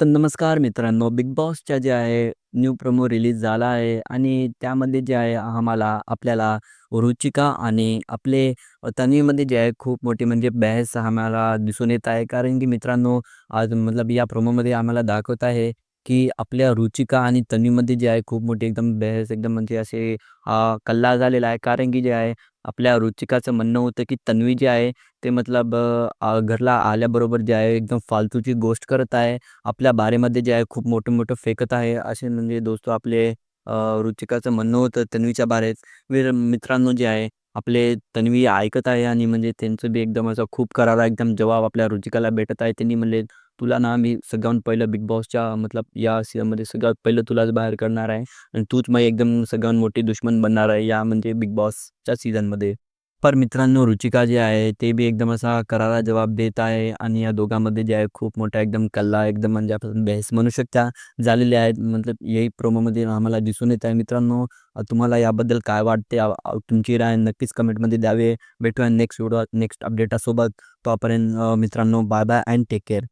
तर नमस्कार मित्रांनो, बिग बॉसच्या जे आहे न्यू प्रोमो रिलीज झाला आहे आणि त्यामध्ये जे आहे आम्हाला आपल्याला रुचिका आणि आपले तन्वीमध्ये जे आहे खूप मोठी म्हणजे बहस आम्हाला दिसून येत आहे. कारण की मित्रांनो आज मतलब या प्रोमोमध्ये आम्हाला दाखवत आहे, की आपल्या रुचिका आणि तन्वीमध्ये जे आहे खूप मोठी एकदम बहस एकदम म्हणजे असे अ, कल्ला झालेला आहे. कारण की जे आहे आपल्या रुचिकाचं म्हणणं होतं, की तन्वी जे आहे ते मतलब अ, घरला आल्याबरोबर जे आहे एकदम फालतूची गोष्ट करत आहे. आपल्या बारेमध्ये जे आहे खूप मोठं-मोठं फेकत आहे. असे म्हणजे दोस्त आपले अ, रुचिकाचं म्हणणं होतं तन्वीच्या बारेत. वीर मित्रांनो जे आहे आपले तन्वी ऐकत आहे आणि म्हणजे त्यांचं बी एकदम असं खूप करारा एकदम जवाब आपल्या रुचिकाला भेटत आहे. त्यांनी म्हणले, "तुला ना मी सगळ्याहून पहिलं बिग बॉसच्या मतलब या सीझनमध्ये सगळ्यात पहिलं तुलाच बाहेर करणार आहे आणि तूच मग एकदम सगळ्यात मोठी दुश्मन बनणार आहे या म्हणजे बिग बॉसच्या सीझनमध्ये." पर मित्रांनो रुचिका जे आहे ते बी एकदम असा करारा जवाब देत आहे आणि या दोघांमध्ये जे आहे खूप मोठा एकदम कल्ला एकदम म्हणजे आपण बहस म्हणू शकता झालेले आहेत. मतलब यही प्रोमोमध्ये आम्हाला दिसून येत आहे. मित्रांनो तुम्हाला याबद्दल काय वाटते? तुमची राय नक्कीच कमेंटमध्ये द्यावे. भेटूया नेक्स्ट व्हिडिओ नेक्स्ट अपडेटासोबत. तोपर्यंत मित्रांनो bye bye and take care.